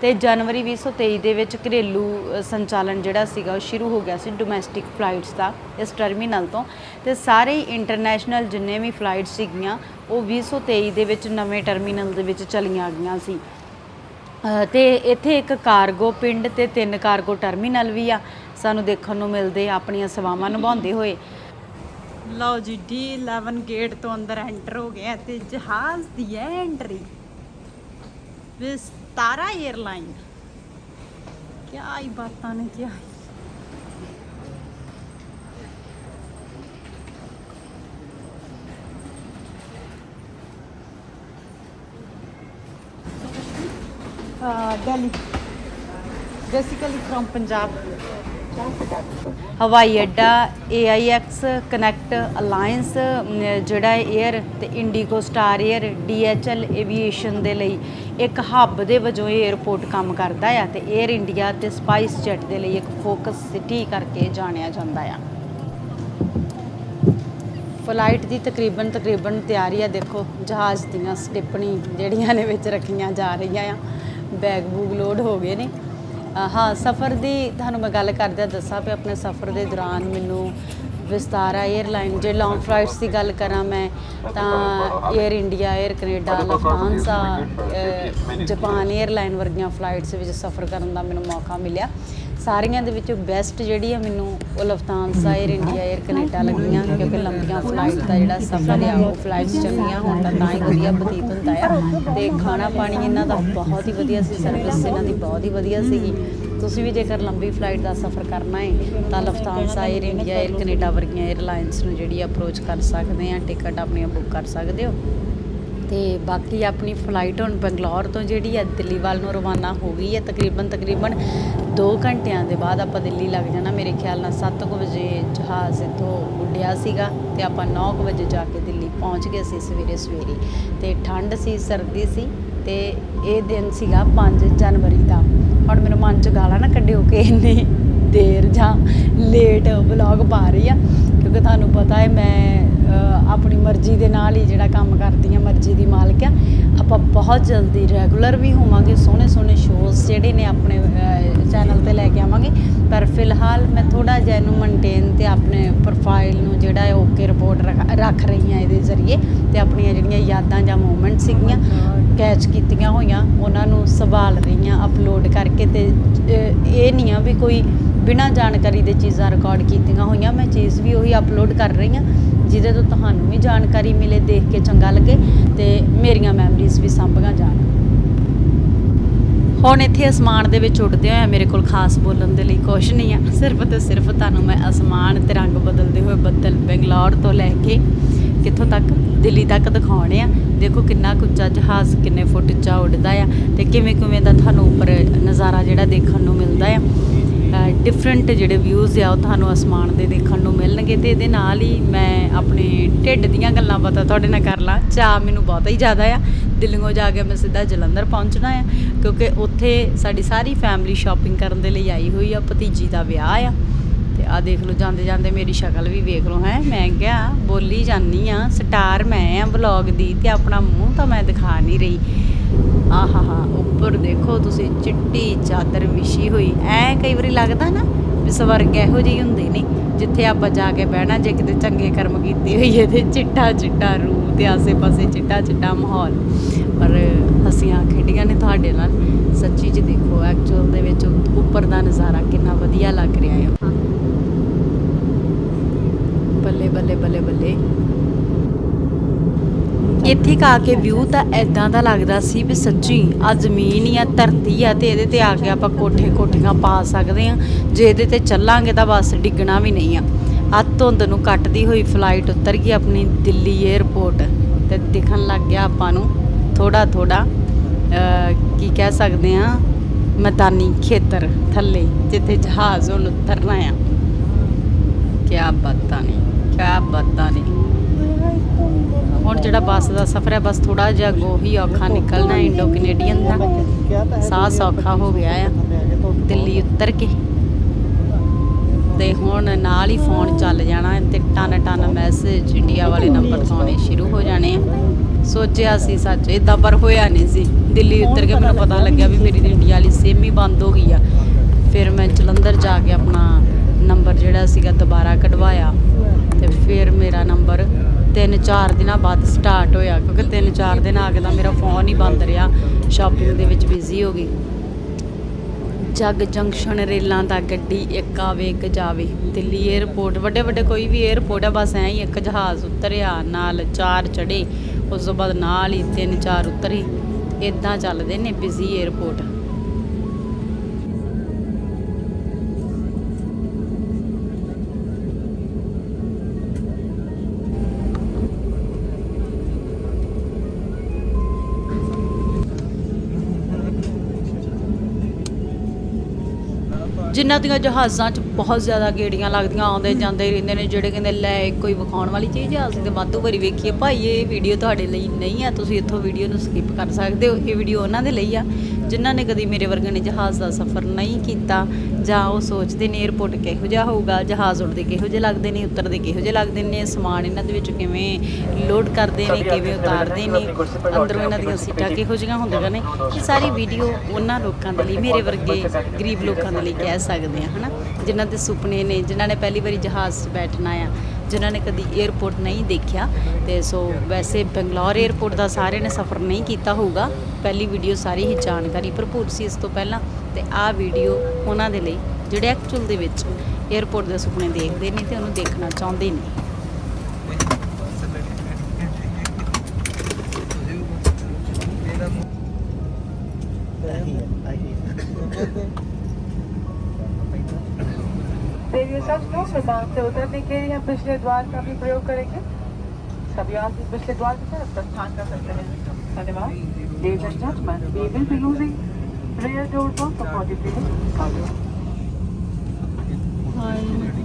S2: ਤੇ ਜਨਵਰੀ 2023 ਦੇ ਵਿੱਚ ਘਰੇਲੂ ਸੰਚਾਲਨ ਜਿਹੜਾ ਸੀਗਾ ਉਹ ਸ਼ੁਰੂ ਹੋ ਗਿਆ ਸੀ ਡੋਮੈਸਟਿਕ ਫਲਾਈਟਸ ਦਾ ਇਸ ਟਰਮੀਨਲ ਤੋਂ। ਤੇ ਸਾਰੇ ਇੰਟਰਨੈਸ਼ਨਲ ਜਿੰਨੇ ਵੀ ਫਲਾਈਟਸ ਸੀਗੀਆਂ, ਉਹ 2023 ਦੇ ਵਿੱਚ ਨਵੇਂ ਟਰਮੀਨਲ ਦੇ ਵਿੱਚ ਚਲੀਆਂ ਗਈਆਂ ਸੀ। ਤੇ ਇੱਥੇ ਇੱਕ ਕਾਰਗੋ ਪਿੰਡ ਤੇ ਤਿੰਨ ਕਾਰਗੋ ਟਰਮੀਨਲ ਵੀ ਆ। ਸਾਨੂੰ ਦੇਖਣ ਨੂੰ ਮਿਲਦੇ ਆ ਆਪਣੀਆਂ ਸੇਵਾਵਾਂ ਨਿਭਾਉਂਦੇ ਹੋਏ। ਲਓ ਜੀ D11 ਗੇਟ ਤੋਂ ਅੰਦਰ ਐਂਟਰ ਹੋ ਗਏ ਆ ਤੇ ਜਹਾਜ਼ ਦੀ ਐਂਟਰੀ ਵਿਸਤਾਰਾ 에ਅਰਲਾਈਨ ਕਿਆ ਹੀ ਬਾਤਾਂ ਨੇ, ਕਿਆ ਹੀ ਦਿੱਲੀ। Basically from Punjab. ਹਵਾਈ ਅੱਡਾ AIX ਕਨੈਕਟ ਅਲਾਈਅੰਸ ਜਿਹੜਾ 에ਅਰ ਤੇ IndiGo Star Air DHL aviation ਦੇ ਲਈ ਇੱਕ ਹੱਬ ਦੇ ਵਜੋਂ ਇਹ ਕੰਮ ਕਰਦਾ ਆ ਤੇ 에ਅਰ ਇੰਡੀਆ ਤੇ ਸਪਾਈਸ ਜੈਟ ਦੇ ਲਈ ਇੱਕ ਫੋਕਸ ਸਿਟੀ ਕਰਕੇ ਜਾਣਿਆ ਜਾਂਦਾ ਆ। ਫਲਾਈਟ ਦੀ ਤਕਰੀਬਨ ਤਕਰੀਬਨ ਤਿਆਰੀ ਆ, ਦੇਖੋ, ਜਹਾਜ਼ ਦੀਆਂ ਸਟਿਪਣੀ ਜਿਹੜੀਆਂ ਨੇ ਵਿੱਚ ਰੱਖੀਆਂ ਜਾ ਰਹੀਆਂ ਆ। ਬੈਗ ਬੂਗ ਲੋਡ ਹੋ ਗਏ ਨੇ। ਹਾਂ, ਸਫ਼ਰ ਦੀ ਤੁਹਾਨੂੰ ਮੈਂ ਗੱਲ ਕਰਦਿਆਂ ਦੱਸਾਂ ਵੀ ਆਪਣੇ ਸਫ਼ਰ ਦੇ ਦੌਰਾਨ ਮੈਨੂੰ ਵਿਸਤਾਰਾ 에ਅਰਲਾਈਨ ਜੇ ਲੌਂਗ ਫਲਾਈਟਸ ਦੀ ਗੱਲ ਕਰਾਂ ਮੈਂ, ਤਾਂ Air India Air Canada Lufthansa Japan Airline ਵਰਗੀਆਂ ਫਲਾਈਟਸ ਵਿੱਚ ਸਫ਼ਰ ਕਰਨ ਦਾ ਮੈਨੂੰ ਮੌਕਾ ਮਿਲਿਆ। ਸਾਰਿਆਂ ਦੇ ਵਿੱਚੋਂ ਬੈਸਟ ਜਿਹੜੀ ਆ ਮੈਨੂੰ ਉਹ Lufthansa Air India Air Canada ਲੱਗੀਆਂ, ਕਿਉਂਕਿ ਲੰਬੀਆਂ ਫਲਾਈਟ ਦਾ ਜਿਹੜਾ ਸਫ਼ਰ ਆ, ਉਹ ਫਲਾਈਟਸ ਚੰਗੀਆਂ ਹੋਣ ਤਾਂ ਤਾਂ ਹੀ ਵਧੀਆ ਬਤੀਤ ਹੁੰਦਾ ਆ। ਤੇ ਖਾਣਾ ਪਾਣੀ ਇਹਨਾਂ ਦਾ ਬਹੁਤ ਹੀ ਵਧੀਆ ਸੀ ਸਰਵਿਸ ਇਹਨਾਂ ਦੀ ਬਹੁਤ ਹੀ ਵਧੀਆ ਸੀਗੀ। ਤੁਸੀਂ ਵੀ ਜੇਕਰ ਲੰਬੀ ਫਲਾਈਟ ਦਾ ਸਫ਼ਰ ਕਰਨਾ ਹੈ ਤਾਂ Lufthansa Air India Air Canada ਵਰਗੀਆਂ 에ਅਰਲਾਈਨਸ ਨੂੰ ਜਿਹੜੀ ਅਪਰੋਚ ਕਰ ਸਕਦੇ ਆ ਟਿਕਟ ਆਪਣੀਆਂ ਬੁੱਕ ਕਰ ਸਕਦੇ ਹੋ। ਤੇ ਬਾਕੀ ਆਪਣੀ ਫਲਾਈਟ ਹੁਣ ਬੰਗਲੌਰ ਤੋਂ ਜਿਹੜੀ ਹੈ ਦਿੱਲੀ ਵੱਲ ਨੂੰ ਰਵਾਨਾ ਹੋ ਗਈ ਹੈ, ਤਕਰੀਬਨ ਤਕਰੀਬਨ 2 ਘੰਟਿਆਂ ਦੇ ਬਾਅਦ ਆਪਾਂ ਦਿੱਲੀ ਲੱਗ ਜਾਣਾ। ਮੇਰੇ ਖਿਆਲ ਨਾਲ 7 ਕੁ ਵਜੇ ਜਹਾਜ਼ ਇੱਥੋਂ ਉੱਡਿਆ ਸੀਗਾ ਤੇ ਆਪਾਂ 9 ਕੁ ਵਜੇ ਜਾ ਕੇ ਦਿੱਲੀ ਪਹੁੰਚ ਗਏ ਸੀ ਸਵੇਰੇ ਸਵੇਰੇ। ਤੇ ਠੰਡ ਸੀ, ਸਰਦੀ ਸੀ ਤੇ ਇਹ ਦਿਨ ਸੀਗਾ 5 ਜਨਵਰੀ ਦਾ। ਹੁਣ ਮੇਰੇ ਮਨ 'ਚ ਗਾਲਾਂ ਨਾ ਕੱਢਿਓ ਕਿ ਇੰਨੀ ਦੇਰ ਜਾਂ ਲੇਟ ਵਲੌਗ ਪਾ ਰਹੀ ਆ, ਕਿਉਂਕਿ ਤੁਹਾਨੂੰ ਪਤਾ ਹੈ ਮੈਂ ਆਪਣੀ ਮਰਜ਼ੀ ਦੇ ਨਾਲ ਹੀ ਜਿਹੜਾ ਕੰਮ ਕਰਦੀ ਆ ਮਰਜ਼ੀ ਦੀ ਮਾਲਕ ਆ। ਆਪਾਂ ਬਹੁਤ ਜਲਦੀ ਰੈਗੂਲਰ ਵੀ ਹੋਵਾਂਗੇ ਸੋਹਣੇ ਸੋਹਣੇ ਸ਼ੋਜ਼ ਜਿਹੜੇ ਨੇ ਆਪਣੇ ਚੈਨਲ ਤੇ ਲੈ ਕੇ ਆਵਾਂਗੇ। ਪਰ ਫਿਲਹਾਲ ਮੈਂ ਥੋੜਾ ਜਿਹਾ ਇਹਨੂੰ ਮੇਨਟੇਨ ਤੇ ਆਪਣੇ ਪ੍ਰੋਫਾਈਲ ਨੂੰ ਜਿਹੜਾ ਹੈ ਓਕੇ ਰਿਪੋਰਟ ਰੱਖ ਰਹੀ ਹਾਂ ਇਹਦੇ ਜ਼ਰੀਏ ਤੇ ਆਪਣੀਆਂ ਜਿਹੜੀਆਂ ਯਾਦਾਂ ਜਾਂ ਮੂਮੈਂਟ ਸੀਗੀਆਂ ਕੈਚ ਕੀਤੀਆਂ ਹੋਈਆਂ ਉਹਨਾਂ ਨੂੰ ਸੰਭਾਲ ਰਹੀ ਹਾਂ ਅਪਲੋਡ ਕਰਕੇ ਤੇ ਇਹ ਨਹੀਂ ਆ ਵੀ ਕੋਈ ਬਿਨਾਂ ਜਾਣਕਾਰੀ ਦੇ ਚੀਜ਼ਾਂ ਰਿਕਾਰਡ ਕੀਤੀਆਂ ਹੋਈਆਂ ਮੈਂ ਚੀਜ਼ ਵੀ ਉਹੀ ਅਪਲੋਡ ਕਰ ਰਹੀ ਹਾਂ। ਜਿਹਦੇ ਤੋਂ ਤੁਹਾਨੂੰ ਵੀ ਜਾਣਕਾਰੀ ਮਿਲੇ, ਦੇਖ ਕੇ ਚੰਗਾ ਲੱਗੇ ਤੇ ਮੇਰੀਆਂ ਮੈਮਰੀਜ਼ ਵੀ ਸਾਂਭੀਆਂ ਜਾਣ। ਹੁਣ ਇੱਥੇ ਅਸਮਾਨ ਦੇ ਵਿੱਚ ਉੱਡਦੇ ਹੋਏ ਮੇਰੇ ਕੋਲ ਖਾਸ ਬੋਲਣ ਦੇ ਲਈ ਕੁਝ ਨਹੀਂ ਆ। ਸਿਰਫ ਤੇ ਸਿਰਫ ਤੁਹਾਨੂੰ ਮੈਂ ਅਸਮਾਨ ਤੇ ਰੰਗ ਬਦਲਦੇ ਹੋਏ ਬੱਦਲ ਬੰਗਲੌਰ ਤੋਂ ਲੈ ਕੇ ਕਿੱਥੋਂ ਤੱਕ? ਦਿੱਲੀ ਤੱਕ ਦਿਖਾਉਣੇ ਆ। ਦੇਖੋ ਕਿੰਨਾ ਕੁ ਉੱਚਾ ਜਹਾਜ਼, ਕਿੰਨੇ ਫੁੱਟ ਉੱਚਾ ਉੱਡਦਾ ਆ ਤੇ ਕਿਵੇਂ ਕਿਵੇਂ ਦਾ ਤੁਹਾਨੂੰ ਉੱਪਰ ਨਜ਼ਾਰਾ ਜਿਹੜਾ ਦੇਖਣ ਨੂੰ ਮਿਲਦਾ ਆ। ਡਿਫਰੈਂਟ ਜਿਹੜੇ ਵਿਊਜ਼ ਆ, ਉਹ ਤੁਹਾਨੂੰ ਅਸਮਾਨ ਦੇ ਦੇਖਣ ਨੂੰ ਮਿਲਣਗੇ ਤੇ ਇਹਦੇ ਨਾਲ ਹੀ ਮੈਂ ਆਪਣੇ ਢਿੱਡ ਦੀਆਂ ਗੱਲਾਂ ਪਤਾ ਤੁਹਾਡੇ ਨਾਲ ਕਰ ਲਾਂ। ਚਾਹ ਮੈਨੂੰ ਬਹੁਤਾ ਹੀ ਜ਼ਿਆਦਾ ਆ। ਦਿੱਲੀੋਂ ਜਾ ਕੇ ਮੈਂ ਸਿੱਧਾ ਜਲੰਧਰ ਪਹੁੰਚਣਾ ਆ, ਕਿਉਂਕਿ ਉੱਥੇ ਸਾਡੀ ਸਾਰੀ ਫੈਮਿਲੀ ਸ਼ਾਪਿੰਗ ਕਰਨ ਦੇ ਲਈ ਆਈ ਹੋਈ ਆ, ਭਤੀਜੀ ਦਾ ਵਿਆਹ ਆ। ਤੇ ਆ ਦੇਖ ਲਓ, ਜਾਂਦੇ ਜਾਂਦੇ ਮੇਰੀ ਸ਼ਕਲ ਵੀ ਵੇਖ ਲਓ ਹੈ। ਮੈਂ ਕਿਹਾ, ਬੋਲੀ ਜਾਨੀ ਆ, ਸਟਾਰ ਮੈਂ ਆ ਵਲੌਗ ਦੀ ਤੇ ਆਪਣਾ ਮੂੰਹ ਤਾਂ ਮੈਂ ਦਿਖਾ ਨਹੀਂ ਰਹੀ। ਆਹਾਹਾ, ਉੱਪਰ ਦੇਖੋ ਤੁਸੀਂ ਚਿੱਟੀ ਚਾਦਰ ਵਿਛੀ ਹੋਈ। ਐ ਕਈ ਵਾਰੀ ਲੱਗਦਾ ਨਾ ਵੀ ਸਵਰਗ ਇਹੋ ਜਿਹੀ ਹੁੰਦੇ ਨੇ, ਜਿੱਥੇ ਆਪਾਂ ਜਾ ਕੇ ਬਹਿਣਾ, ਜੇ ਕਿਤੇ ਚੰਗੇ ਕਰਮ ਕੀਤੇ ਹੋਈਏ ਤੇ ਚਿੱਟਾ ਚਿੱਟਾ ਰੂਹ ਤੇ ਆਸੇ-ਪਾਸੇ ਚਿੱਟਾ ਚਿੱਟਾ ਮਾਹੌਲ। ਪਰ ਹਸੀਆਂ ਖੇਡੀਆਂ ਨੇ ਤੁਹਾਡੇ ਨਾਲ। ਸੱਚੀ ਜੀ ਦੇਖੋ ਐਕਚੁਅਲ ਦੇ ਵਿੱਚ ਉੱਪਰ ਦਾ ਨਜ਼ਾਰਾ ਕਿੰਨਾ ਵਧੀਆ ਲੱਗ ਰਿਹਾ ਹੈ ਬੱਲੇ ਬੱਲੇ ਬੱਲੇ ਬੱਲੇ ਇੱਥੇ ਕਾ ਕੇ ਵਿਊ ਤਾਂ ਐਦਾਂ ਦਾ ਲੱਗਦਾ ਸੀ ਵੀ ਸੱਚੀ ਆ ਜ਼ਮੀਨ ਹੀ ਆ, ਧਰਤੀ ਆ ਤੇ ਇਹਦੇ ਤੇ ਆ ਕੇ ਆਪਾਂ ਕੋਠੇ ਕੋਠੀਆਂ ਪਾ ਸਕਦੇ ਆ ਜੇ ਇਹਦੇ ਤੇ ਚੱਲਾਂਗੇ ਤਾਂ ਬਸ ਡਿੱਗਣਾ ਵੀ ਨਹੀਂ ਆ। ਆ ਧੁੰਦ ਨੂੰ ਕੱਟਦੀ ਹੋਈ ਫਲਾਈਟ ਉਤਰ ਗਈ ਆਪਣੀ ਦਿੱਲੀ 에ਅਰਪੋਰਟ ਤੇ ਦਿਖਣ ਲੱਗ ਗਿਆ ਆਪਾਂ ਨੂੰ ਥੋੜਾ ਥੋੜਾ ਕੀ ਕਹਿ ਸਕਦੇ ਆ ਮੈਦਾਨੀ ਖੇਤਰ ਥੱਲੇ, ਜਿੱਥੇ ਜਹਾਜ਼ ਹੁਣ ਉਤਰਨਾ ਆ। ਕਿਆ ਬਾਤਾਂ ਨੇ, ਕਿਆ ਬਾਤਾਂ ਨੇ। ਹੁਣ ਜਿਹੜਾ ਬੱਸ ਦਾ ਸਫ਼ਰ ਹੈ, ਬਸ ਥੋੜਾ ਜਿਹਾ ਅੱਗੋਂ ਹੀ ਔਖਾ ਨਿਕਲਣਾ ਇੰਡੋ ਕੈਨੇਡੀਅਨ ਦਾ। ਸਾਹ ਸੌਖਾ ਹੋ ਗਿਆ ਆ, ਦਿੱਲੀ ਉਤਰ ਕੇ। ਤੇ ਹੁਣ ਨਾਲ ਹੀ ਫੋਨ ਚੱਲ ਜਾਣਾ ਤੇ ਟਨ ਟਨ ਮੈਸੇਜ ਇੰਡੀਆ ਵਾਲੇ ਨੰਬਰ ਤੋਂ ਆਉਣੇ ਸ਼ੁਰੂ ਹੋ ਜਾਣੇ ਆ। ਸੋਚਿਆ ਸੀ ਸੱਚ ਇਦਾਂ ਪਰ ਹੋਇਆ ਨਹੀਂ ਸੀ। ਦਿੱਲੀ ਉਤਰ ਕੇ ਮੈਨੂੰ ਪਤਾ ਲੱਗਿਆ ਵੀ ਮੇਰੀ ਇੰਡੀਆ ਵਾਲੀ ਸਿਮ ਹੀ ਬੰਦ ਹੋ ਗਈ ਆ। ਫਿਰ ਮੈਂ ਜਲੰਧਰ ਜਾ ਕੇ ਆਪਣਾ ਨੰਬਰ ਜਿਹੜਾ ਸੀਗਾ ਦੁਬਾਰਾ ਕਢਵਾਇਆ। ਤੇ ਫਿਰ ਮੇਰਾ ਨੰਬਰ ਤਿੰਨ ਚਾਰ ਦਿਨਾਂ ਬਾਅਦ ਸਟਾਰਟ ਹੋਇਆ, ਕਿਉਂਕਿ ਤਿੰਨ ਚਾਰ ਦਿਨ ਆ ਅਗਲਾ ਮੇਰਾ ਫੋਨ ਹੀ ਬੰਦ ਰਿਹਾ ਸ਼ਾਪਿੰਗ ਦੇ ਵਿੱਚ ਬਿਜ਼ੀ ਹੋ ਗਈ। ਜੱਗ ਜੰਕਸ਼ਨ ਰੇਲਾਂ ਦਾ ਗੱਡੀ ਇੱਕ ਆਵੇ, ਇੱਕ ਜਾਵੇ, ਦਿੱਲੀ 에ਅਰਪੋਰਟ ਵੱਡੇ ਵੱਡੇ ਕੋਈ ਵੀ 에ਅਰਪੋਰਟ ਆ, ਬਸ ਐਂ ਹੀ ਇੱਕ ਜਹਾਜ਼ ਉਤਰਿਆ, ਨਾਲ ਚਾਰ ਚੜੇ ਉਸ ਤੋਂ ਬਾਅਦ ਨਾਲ ਹੀ ਤਿੰਨ ਚਾਰ ਉਤਰੇ ਇਦਾਂ ਚੱਲਦੇ ਨੇ ਬਿਜ਼ੀ 에ਅਰਪੋਰਟ ਜਿਨ੍ਹਾਂ ਦੀਆਂ ਜਹਾਜ਼ਾਂ 'ਚ ਬਹੁਤ ਜ਼ਿਆਦਾ ਗੇੜੀਆਂ ਲੱਗਦੀਆਂ ਆਉਂਦੇ ਜਾਂਦੇ ਰਹਿੰਦੇ ਨੇ ਜਿਹੜੇ ਕਹਿੰਦੇ ਲੈ ਕੋਈ ਵਿਖਾਉਣ ਵਾਲੀ ਚੀਜ਼ ਆ ਅਸੀਂ ਤੇ ਵਾਧੂ ਵਾਰੀ ਵੇਖੀਏ ਭਾਈ ਇਹ ਵੀਡੀਓ ਤੁਹਾਡੇ ਲਈ ਨਹੀਂ ਆ ਤੁਸੀਂ ਇੱਥੋਂ ਵੀਡੀਓ ਨੂੰ ਸਕਿਪ ਕਰ ਸਕਦੇ ਹੋ। ਇਹ ਵੀਡੀਓ ਉਹਨਾਂ ਦੇ ਲਈ ਆ। ਜਿਨ੍ਹਾਂ ਨੇ ਕਦੀ ਮੇਰੇ ਵਰਗੇ ਨੇ ਜਹਾਜ਼ ਦਾ ਸਫ਼ਰ ਨਹੀਂ ਕੀਤਾ ਜਾਂ ਉਹ ਸੋਚਦੇ ਨੇ 에ਅਰਪੋਰਟ ਕਿਹੋ ਜਿਹਾ ਹੋਊਗਾ ਜਹਾਜ਼ ਉੱਡਦੇ ਕਿਹੋ ਜਿਹੇ ਲੱਗਦੇ ਨੇ ਉਤਰਦੇ ਕਿਹੋ ਜਿਹੇ ਲੱਗਦੇ ਨੇ ਸਮਾਨ ਇਹਨਾਂ ਦੇ ਵਿੱਚ ਕਿਵੇਂ ਲੋਡ ਕਰਦੇ ਨੇ ਕਿਵੇਂ ਉਤਾਰਦੇ ਨੇ ਅੰਦਰੋਂ ਇਹਨਾਂ ਦੀਆਂ ਸੀਟਾਂ ਕਿਹੋ ਜਿਹੀਆਂ ਹੁੰਦੀਆਂ ਨੇ ਇਹ ਸਾਰੀ ਵੀਡੀਓ ਉਹਨਾਂ ਲੋਕਾਂ ਦੇ ਲਈ ਮੇਰੇ ਵਰਗੇ ਗਰੀਬ ਲੋਕਾਂ ਦੇ ਲਈ ਕਹਿ ਸਕਦੇ ਆ ਹਨਾ? ਜਿਨ੍ਹਾਂ ਦੇ ਸੁਪਨੇ ਨੇ ਜਿਨ੍ਹਾਂ ਨੇ ਪਹਿਲੀ ਵਾਰੀ ਜਹਾਜ਼ 'ਚ ਬੈਠਣਾ ਆ ਜਿਨ੍ਹਾਂ ਨੇ ਕਦੀ 에어ਪੋਰਟ ਨਹੀਂ ਦੇਖਿਆ ਤੇ ਸੋ ਵੈਸੇ ਬੰਗਲੌਰ 에어ਪੋਰਟ ਦਾ ਸਾਰਿਆਂ ਨੇ ਸਫ਼ਰ ਨਹੀਂ ਕੀਤਾ ਹੋਊਗਾ। ਪਹਿਲੀ ਵੀਡੀਓ ਸਾਰੀ ਹੀ ਜਾਣਕਾਰੀ ਭਰਪੂਰ ਸੀ ਇਸ ਤੋਂ ਪਹਿਲਾਂ ਤੇ ਆਹ ਵੀਡੀਓ ਉਹਨਾਂ ਦੇ ਲਈ ਜਿਹੜੇ ਐਕਚੁਅਲ ਦੇ ਵਿੱਚ 에어ਪੋਰਟ ਦੇ ਸੁਪਨੇ ਦੇਖਦੇ ਨੇ ਤੇ ਉਹਨੂੰ ਦੇਖਣਾ ਚਾਹੁੰਦੇ ਨੇ।
S4: बांध से उतरने के लिए हम पिछले द्वार का भी प्रयोग करेंगे सभी आप पिछले द्वार की तरफ प्रस्थान कर सकते हैं धन्यवाद ladies and gentleman we will be using rear door for supportive reading hi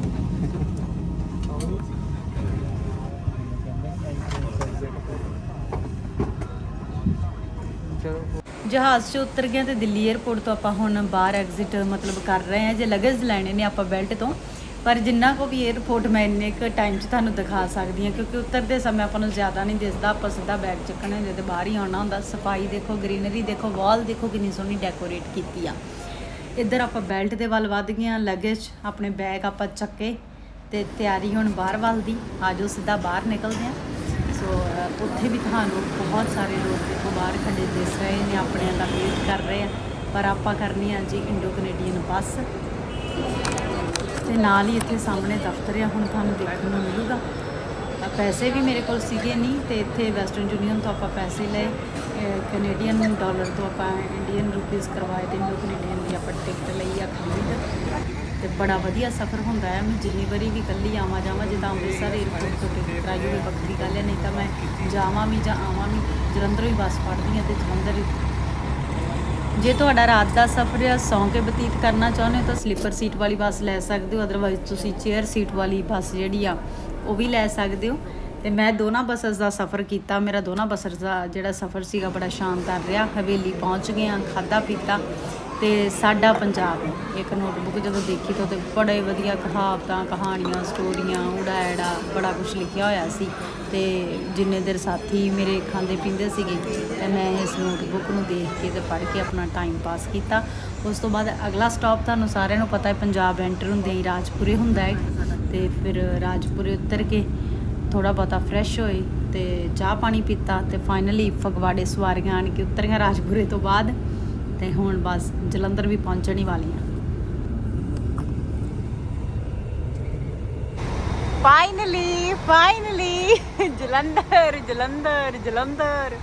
S2: ਜਹਾਜ਼ 'ਚ ਉਤਰ ਗਏ ਤੇ ਦਿੱਲੀ 에ਅਰਪੋਰਟ ਤੋਂ ਆਪਾਂ ਹੁਣ ਬਾਹਰ ਐਗਜ਼ਿਟ ਮਤਲਬ ਕਰ ਰਹੇ ਹਾਂ ਜੇ ਲਗੇਜ ਲੈਣੇ ਨੇ ਆਪਾਂ ਬੈਲਟ ਤੋਂ ਪਰ ਜਿੰਨਾ ਕੋ ਵੀ 에ਅਰਪੋਰਟ ਮੈਂ ਇੰਨੇ ਕੁ ਟਾਈਮ 'ਚ ਤੁਹਾਨੂੰ ਦਿਖਾ ਸਕਦੀ ਹਾਂ, ਕਿਉਂਕਿ ਉਤਰਦੇ ਸਮੇਂ ਆਪਾਂ ਨੂੰ ਜ਼ਿਆਦਾ ਨਹੀਂ ਦਿਸਦਾ, ਆਪਾਂ ਸਿੱਧਾ ਬੈਗ ਚੱਕਣੇ ਹੁੰਦੇ ਤੇ ਬਾਹਰ ਹੀ ਆਉਣਾ ਹੁੰਦਾ, ਸਫ਼ਾਈ ਦੇਖੋ ਗ੍ਰੀਨਰੀ ਦੇਖੋ ਵਾਲ ਦੇਖੋ ਕਿੰਨੀ ਸੋਹਣੀ ਡੈਕੋਰੇਟ ਕੀਤੀ ਆ। ਇੱਧਰ ਆਪਾਂ ਬੈਲਟ ਦੇ ਵੱਲ ਵੱਧ ਗਏ ਆ ਲਗੇਜ ਆਪਣੇ ਬੈਗ ਆਪਾਂ ਚੱਕੇ ਤੇ ਤਿਆਰੀ ਹੁਣ ਬਾਹਰ ਵੱਲ ਦੀ ਆਜੋ ਸਿੱਧਾ ਬਾਹਰ ਨਿਕਲਦੇ ਆ ਸੋ ਉੱਥੇ ਵੀ ਤੁਹਾਨੂੰ ਬਹੁਤ ਸਾਰੇ ਲੋਕ ਦੇਖੋ ਬਾਹਰ ਖੜੇ ਦਿਸ ਰਹੇ ਨੇ ਆਪਣਿਆਂ ਦਾ ਵੇਟ ਕਰ ਰਹੇ ਆ, ਪਰ ਆਪਾਂ ਕਰਨੀ ਆ ਜੀ ਇੰਡੋ ਕੈਨੇਡੀਅਨ ਬੱਸ। ਤੇ ਨਾਲ ਹੀ ਇੱਥੇ ਸਾਹਮਣੇ ਦਫ਼ਤਰ ਆ ਹੁਣ ਤੁਹਾਨੂੰ ਦੇਖਣ ਨੂੰ ਮਿਲੂਗਾ। ਅ, ਪੈਸੇ ਵੀ ਮੇਰੇ ਕੋਲ ਸੀਗੇ ਨਹੀਂ ਤੇ ਇੱਥੇ ਵੈਸਟਰਨ ਯੂਨੀਅਨ ਤੋਂ ਆਪਾਂ ਪੈਸੇ ਲਏ ਕੈਨੇਡੀਅਨ ਡਾਲਰ ਤੋਂ ਆਪਾਂ ਇੰਡੀਅਨ ਰੁਪੀਸ ਕਰਵਾਏ ਤੇ ਮੈਨੂੰ ਕੈਨੇਡੀਅਨ ਦੀ ਆਪਾਂ ਟਿਕਟ ਲਈ ਆ ਖਰੀਦ ਤੇ। ਬੜਾ ਵਧੀਆ ਸਫ਼ਰ ਹੁੰਦਾ ਹੈ ਮੈਂ ਜਿੰਨੀ ਵਾਰੀ ਵੀ ਇਕੱਲੀ ਆਵਾਂ ਜਾਵਾਂ ਜਿੱਦਾਂ ਅੰਮ੍ਰਿਤਸਰ 에ਅਰਪੋਰਟ ਤੋਂ ਟਿਕਟ ਕਰਾਈ ਹੋਵੇ ਵੱਖਰੀ ਗੱਲ ਹੈ ਨਹੀਂ ਤਾਂ ਮੈਂ ਜਾਵਾਂ ਵੀ ਜਾਂ ਆਵਾਂ ਵੀ ਜਲੰਧਰੋਂ ਹੀ ਬੱਸ ਫੜਦੀ ਹਾਂ ਤੇ ਜਲੰਧਰ ਜੇ ਤੁਹਾਡਾ ਰਾਤ ਦਾ ਸਫ਼ਰ ਜਾਂ ਸੌਂ ਕੇ ਬਤੀਤ ਕਰਨਾ ਚਾਹੁੰਦੇ ਹੋ ਤਾਂ ਸਲੀਪਰ ਸੀਟ ਵਾਲੀ ਬੱਸ ਲੈ ਸਕਦੇ ਹੋ ਅਦਰਵਾਈਜ਼ ਤੁਸੀਂ ਚੇਅਰ ਸੀਟ ਵਾਲੀ ਬੱਸ ਜਿਹੜੀ ਆ, ਉਹ ਵੀ ਲੈ ਸਕਦੇ ਹੋ। ਤੇ ਮੈਂ ਦੋਨਾਂ ਬੱਸਸ ਦਾ ਸਫ਼ਰ ਕੀਤਾ, ਮੇਰਾ ਦੋਨਾਂ ਬੱਸਸ ਦਾ ਜਿਹੜਾ ਸਫ਼ਰ ਸੀਗਾ ਬੜਾ ਸ਼ਾਨਦਾਰ ਰਿਹਾ। ਹਵੇਲੀ ਪਹੁੰਚ ਗਏ ਹਾਂ ਖਾਦਾ ਪੀਤਾ ਤੇ ਸਾਡਾ ਪੰਜਾਬ, ਇੱਕ ਨੋਟਬੁੱਕ ਜਦੋਂ ਦੇਖੀ ਤਾਂ ਉਹਦੇ ਬੜੇ ਵਧੀਆ ਕਹਾਵਤਾਂ, ਕਹਾਣੀਆਂ ਸਟੋਰੀਆਂ ਉੜਾ ਐੜਾ ਬੜਾ ਕੁਝ ਲਿਖਿਆ ਹੋਇਆ ਸੀ। ਤੇ ਜਿੰਨੇ ਦੇਰ ਸਾਥੀ ਮੇਰੇ ਖਾਂਦੇ ਪੀਂਦੇ ਸੀਗੇ ਤੇ ਮੈਂ ਇਸ ਨੋਟਬੁੱਕ ਨੂੰ ਦੇਖ ਕੇ ਤੇ ਪੜ੍ਹ ਕੇ ਆਪਣਾ ਟਾਈਮ ਪਾਸ ਕੀਤਾ। ਉਸ ਤੋਂ ਬਾਅਦ ਅਗਲਾ ਸਟਾਪ ਤੁਹਾਨੂੰ ਸਾਰਿਆਂ ਨੂੰ ਪਤਾ ਹੈ, ਪੰਜਾਬ ਐਂਟਰ ਹੁੰਦੇ ਹੀ ਰਾਜਪੁਰੇ ਹੁੰਦਾ ਹੈ ਤੇ ਫਿਰ ਰਾਜਪੁਰੇ ਉਤਰ ਕੇ ਥੋੜਾ ਬਹੁਤਾ ਫਰੈਸ਼ ਹੋਈ ਤੇ ਚਾਹ ਪਾਣੀ ਪੀਤਾ ਤੇ ਫਾਈਨਲੀ ਫਗਵਾੜੇ ਸਵਾਰੀਆਂ ਆਣ ਕੇ ਉਤਰੀਆਂ ਰਾਜਪੁਰੇ ਤੋਂ ਬਾਅਦ ਤੇ ਹੁਣ ਬਸ ਜਲੰਧਰ ਵੀ ਪਹੁੰਚਣ ਹੀ ਵਾਲੀਆਂ।
S1: Finally finally Jalandhar Jalandhar Jalandhar.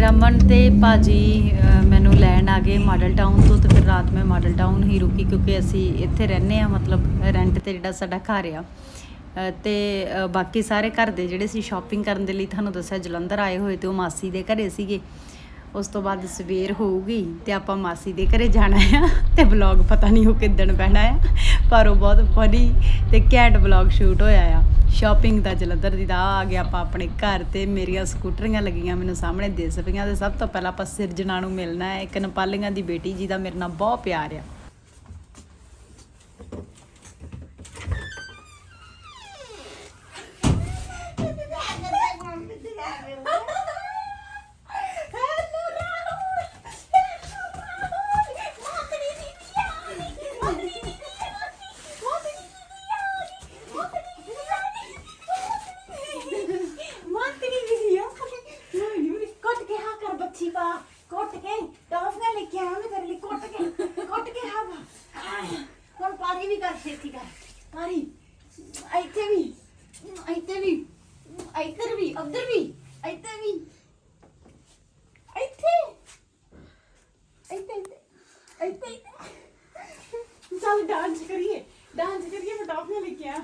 S2: Raman ਤੇ ਭਾਜੀ ਅ, ਮੈਨੂੰ ਲੈਣ ਆ ਗਏ ਮਾਡਲ ਟਾਊਨ ਤੋਂ ਤੇ ਫਿਰ ਰਾਤ ਮੈਂ ਮਾਡਲ ਟਾਊਨ ਹੀ ਰੁਕੀ ਕਿਉਂਕਿ ਅਸੀਂ ਇੱਥੇ ਰਹਿੰਦੇ ਆ ਮਤਲਬ ਰੈਂਟ ਤੇ ਜਿਹੜਾ ਸਾਡਾ ਘਰ ਆ। ਅ, ਤੇ ਬਾਕੀ ਸਾਰੇ ਘਰ ਦੇ ਜਿਹੜੇ ਸੀ ਸ਼ਾਪਿੰਗ ਕਰਨ ਦੇ ਲਈ ਤੁਹਾਨੂੰ ਦੱਸਿਆ ਜਲੰਧਰ ਆਏ ਹੋਏ ਤੇ ਉਹ ਮਾਸੀ ਦੇ ਘਰੇ ਸੀਗੇ। ਉਸ ਤੋਂ ਬਾਅਦ ਸਵੇਰ ਹੋਊਗੀ ਤੇ ਆਪਾਂ ਮਾਸੀ ਦੇ ਘਰੇ ਜਾਣਾ ਆ ਤੇ ਵਲੌਗ ਪਤਾ ਨਹੀਂ ਉਹ ਕਿੱਦਣ ਪੈਣਾ ਆ ਪਰ ਉਹ ਬਹੁਤ ਫਨੀ ਤੇ ਘੈਂਟ ਵਲੌਗ ਸ਼ੂਟ ਹੋਇਆ ਆ। ਸ਼ਾਪਿੰਗ ਦਾ ਜਲੰਧਰ ਦੀ ਦਾ ਆ ਗਿਆ ਆਪਾਂ ਆਪਣੇ ਘਰ ਤੇ ਮੇਰੀਆਂ ਸਕੂਟਰੀਆਂ ਲੱਗੀਆਂ ਮੈਨੂੰ ਸਾਹਮਣੇ ਦਿਸ ਪਈਆਂ ਤੇ ਸਭ ਤੋਂ ਪਹਿਲਾਂ ਆਪਾਂ ਸਿਰਜਣਾ ਨੂੰ ਮਿਲਣਾ ਹੈ, ਇੱਕ ਨੇਪਾਲੀਆਂ ਦੀ ਬੇਟੀ ਜਿਹਦਾ ਮੇਰੇ ਨਾਲ ਬਹੁਤ ਪਿਆਰ ਆ।
S5: ਪਾ ਕੁੱਟ ਕੇ ਟੌਫੀਆਂ ਲੈ ਕੇ ਆਵਾਂ ਮੈਂ ਤੇਰੇ ਲਈ ਕੁੱਟ ਕੇ ਕੁੱਟ ਕੇ ਹਾਂ ਹੁਣ ਪਾਰੀ ਵੀ ਕਰ ਛੇਤੀ ਕਰ ਪਾਰੀ ਇੱਥੇ ਵੀ ਇੱਥੇ ਵੀ ਇੱਧਰ ਵੀ ਉੱਧਰ ਵੀ ਇੱਥੇ ਵੀ ਇੱਥੇ ਇੱਥੇ ਇੱਥੇ ਇੱਥੇ ਚੱਲ ਡਾਂਸ ਕਰੀਏ ਡਾਂਸ ਕਰੀਏ ਮੈਂ ਟੌਫੀਆਂ ਲੈ ਕੇ ਆ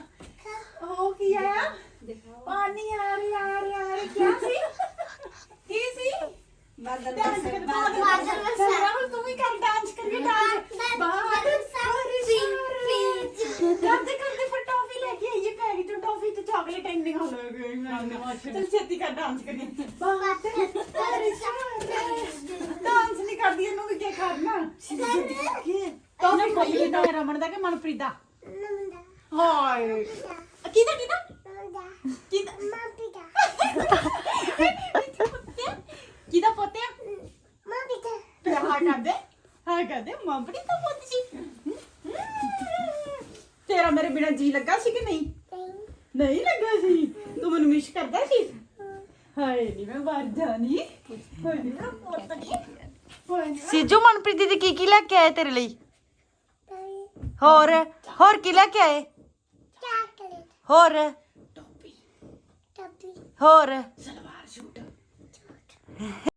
S5: ਉਹ ਕੀ ਆਇਆ ਬਾਦਲ ਰਾਹੁਲ ਤੂੰ ਵੀ ਕਰ ਡਾਂਸ ਕਰੀਏ ਡਾਂਸ ਬਾਦਲ ਸਾਰੀ ਕਰਦੇ ਕਰਦੇ ਫਿਰ ਟੌਫੀ ਲੈ ਕੇ ਆਈਏ ਪੈਗੀ ਤੋਂ ਟੌਫੀ ਤੇ ਚਾਕਲੇਟ ਇੰਨੇ ਖਾਣ ਲੱਗੇ ਮੈਂ ਚਲ ਛੇਤੀ ਕਰ ਡਾਂਸ ਕਰੀਏ। ਬਾਦਲ ਡਾਂਸ ਨਹੀਂ ਕਰਦੀ ਇਹਨੂੰ ਵੀ ਕੀ ਕਰਨਾ? ਟੌਫੀ ਖਾਈਏ ਨਾ ਰਮਨ ਦਾ ਕਿ ਮਨਪ੍ਰੀਤ ਦਾ? ਹਾਏ। ਕਿਹਦਾ ਕਿਹਦਾ ਕਿਹਦਾ ਪੋਤਿਆ ਤੇ ਹਾਂ ਕਰਦੇ ਹਾਂ ਕਰਦੇ ਮੰਪੜੀ ਤਾਂ ਪੁੱਤ ਸੀ। ਤੇਰਾ ਮੇਰੇ ਬਿਨਾ ਜੀ ਲੱਗਾ ਸੀ ਕਿ ਨਹੀਂ? ਨਹੀਂ। ਲੱਗਾ ਸੀ। ਤੂੰ ਮੈਨੂੰ ਮਿਸ ਕਰਦਾ ਸੀ? ਹਾਏ ਨੀ ਮੈਂ ਮਰ ਜਾਣੀ ਹਾਏ ਨੀ ਮੇਰਾ ਪੁੱਤ ਨਹੀਂ ਹਾਏ ਨੀ।
S2: ਸੀਜੂ ਮਨਪ੍ਰੀਤ ਦੀ ਕੀ ਕੀ ਲੈ ਕੇ ਆਏ ਤੇਰੇ ਲਈ? ਹੋਰ ਹੋਰ ਕੀ ਲੈ ਕੇ ਆਏ? ਹੋਰ। ਹੋਰ।
S1: ਸਲਵਾਰ ਸੂਟ।